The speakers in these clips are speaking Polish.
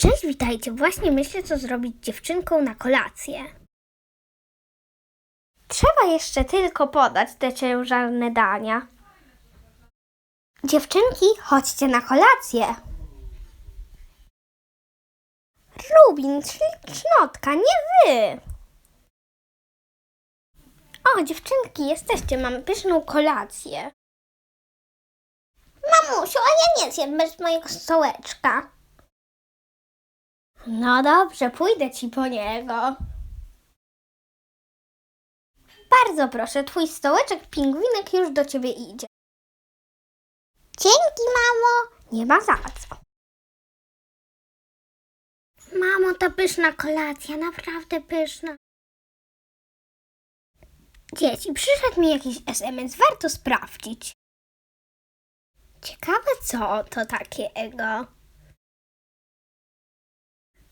Cześć, witajcie. Właśnie myślę, co zrobić dziewczynką na kolację. Trzeba jeszcze tylko podać te ciężarne dania. Dziewczynki, chodźcie na kolację. Rubin, czyli cznotka, nie wy. O, dziewczynki, jesteście, mamy pyszną kolację. Mamusiu, a ja nie zjem bez mojego stołeczka. No dobrze, pójdę ci po niego. Bardzo proszę, twój stołeczek pingwinek już do ciebie idzie. Dzięki, mamo. Nie ma za co. Mamo, to pyszna kolacja, naprawdę pyszna. Dzieci, przyszedł mi jakiś SMS, warto sprawdzić. Ciekawe co to takiego.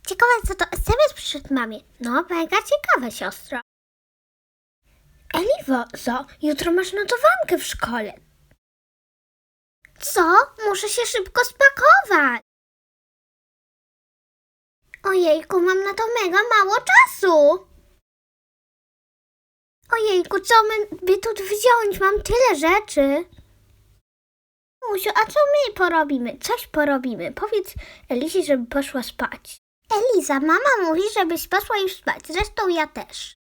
Ciekawe co to SMS przyszedł mamie. No, mega ciekawe, siostro. Eliwozo, jutro masz notowankę w szkole. Co? Muszę się szybko spakować. Ojejku, mam na to mega mało czasu. Ojejku, co my by tu wziąć? Mam tyle rzeczy. Musiu, a co my porobimy? Coś porobimy. Powiedz Elizie, żeby poszła spać. Eliza, mama mówi, żebyś poszła już spać. Zresztą ja też.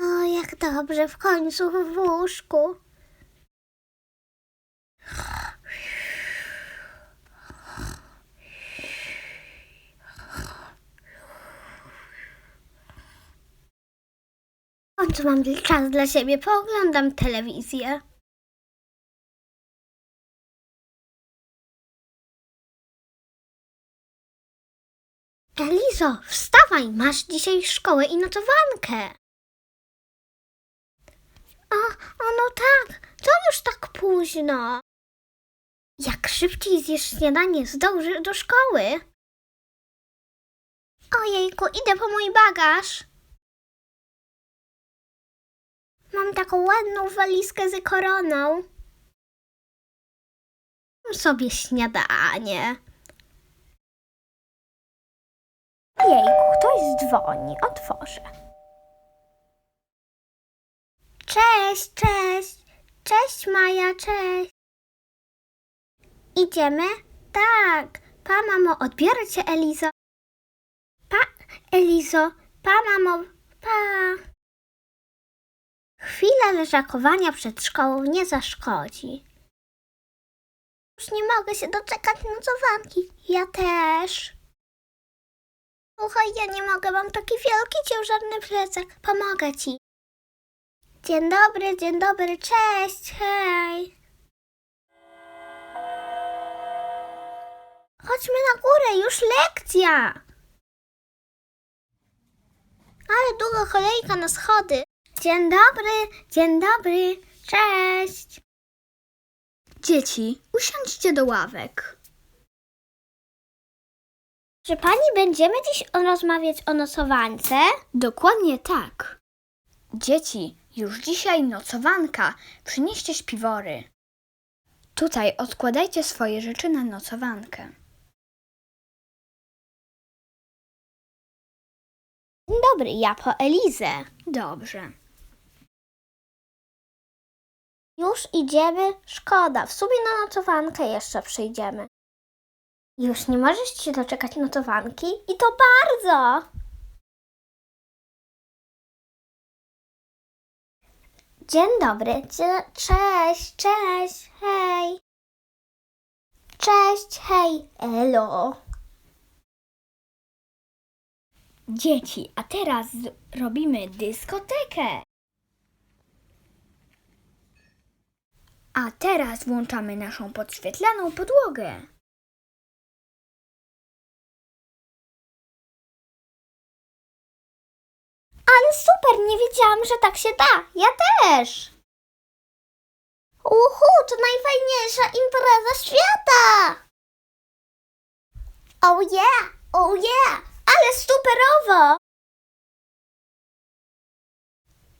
O, jak dobrze, w końcu w łóżku. W końcu mam czas dla siebie, pooglądam telewizję. Elizo, wstawaj, masz dzisiaj szkołę i notowankę. O, o no tak, to już tak późno. Jak szybciej zjesz śniadanie, zdążysz do szkoły. Ojejku, idę po mój bagaż. Mam taką ładną walizkę z koroną. Mam sobie śniadanie. Jejku, ktoś dzwoni. Otworzę. Cześć, cześć. Cześć, Maja, cześć. Idziemy? Tak. Pa, mamo, odbiorę cię, Elizo. Pa, Elizo. Pa, mamo, pa. Chwila leżakowania przed szkołą nie zaszkodzi. Już nie mogę się doczekać nocowanki. Ja też. Słuchaj, ja nie mogę, mam taki wielki, ciężarny plecak. Pomogę ci. Dzień dobry, dzień dobry, cześć, hej. Chodźmy na górę, już lekcja. Ale długa kolejka na schody. Dzień dobry, dzień dobry, cześć. Dzieci, usiądźcie do ławek. Czy pani będziemy dziś rozmawiać o nocowańce? Dokładnie tak. Dzieci, już dzisiaj nocowanka. Przynieście śpiwory. Tutaj odkładajcie swoje rzeczy na nocowankę. Dzień dobry, ja po Elizę. Dobrze. Już idziemy? Szkoda, w sumie na nocowankę jeszcze przyjdziemy. Już nie możesz się doczekać notowanki? I to bardzo! Dzień dobry, Dzie- cześć, cześć, hej. Cześć, hej, elo. Dzieci, a teraz robimy dyskotekę. A teraz włączamy naszą podświetlaną podłogę. Super, nie wiedziałam, że tak się da. Ja też. Uhu, to najfajniejsza impreza świata. Oh yeah, oh yeah, ale superowo.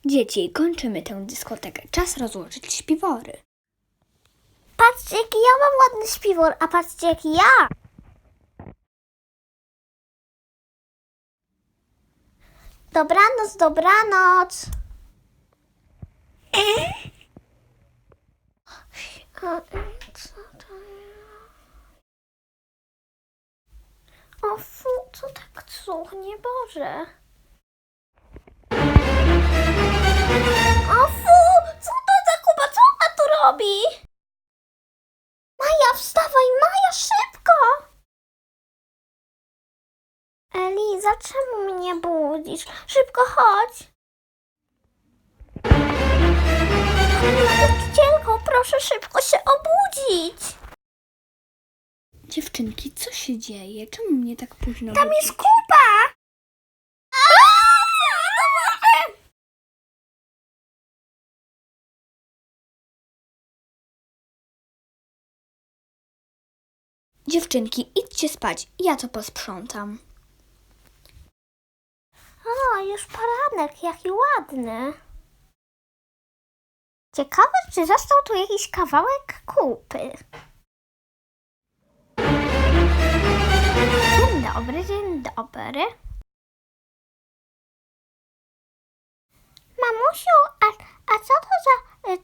Dzieci, kończymy tę dyskotekę. Czas rozłożyć śpiwory. Patrzcie, jaki ja mam ładny śpiwór, a patrzcie, jaki ja. Dobranoc, dobranoc. To jest? O fu, co tak cuchnie, Boże. O fu, co to za kuba, co ona tu robi? Maja, wstawaj, Maja, szybko! Eliza, czemu budzisz? Szybko chodź! Nauczycielko, proszę szybko się obudzić! Dziewczynki, co się dzieje? Czemu mnie tak późno Tam budzicie? jest kupa! Dziewczynki, idźcie spać, ja to posprzątam. Już poranek, jaki ładny. Ciekawe, czy został tu jakiś kawałek kupy. Dzień dobry, dzień dobry. Mamusiu, a, a co to za y,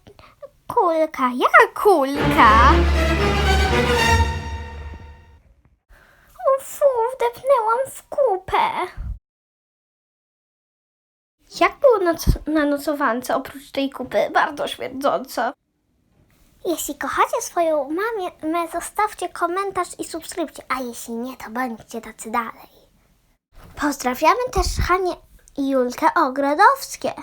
kulka? Jaka kulka? Na, na nocowance oprócz tej kupy? Bardzo śmierdząco. Jeśli kochacie swoją mamę, zostawcie komentarz i subskrypcję, a jeśli nie, to bądźcie tacy dalej. Pozdrawiamy też Hanie i Julkę Ogrodowskie.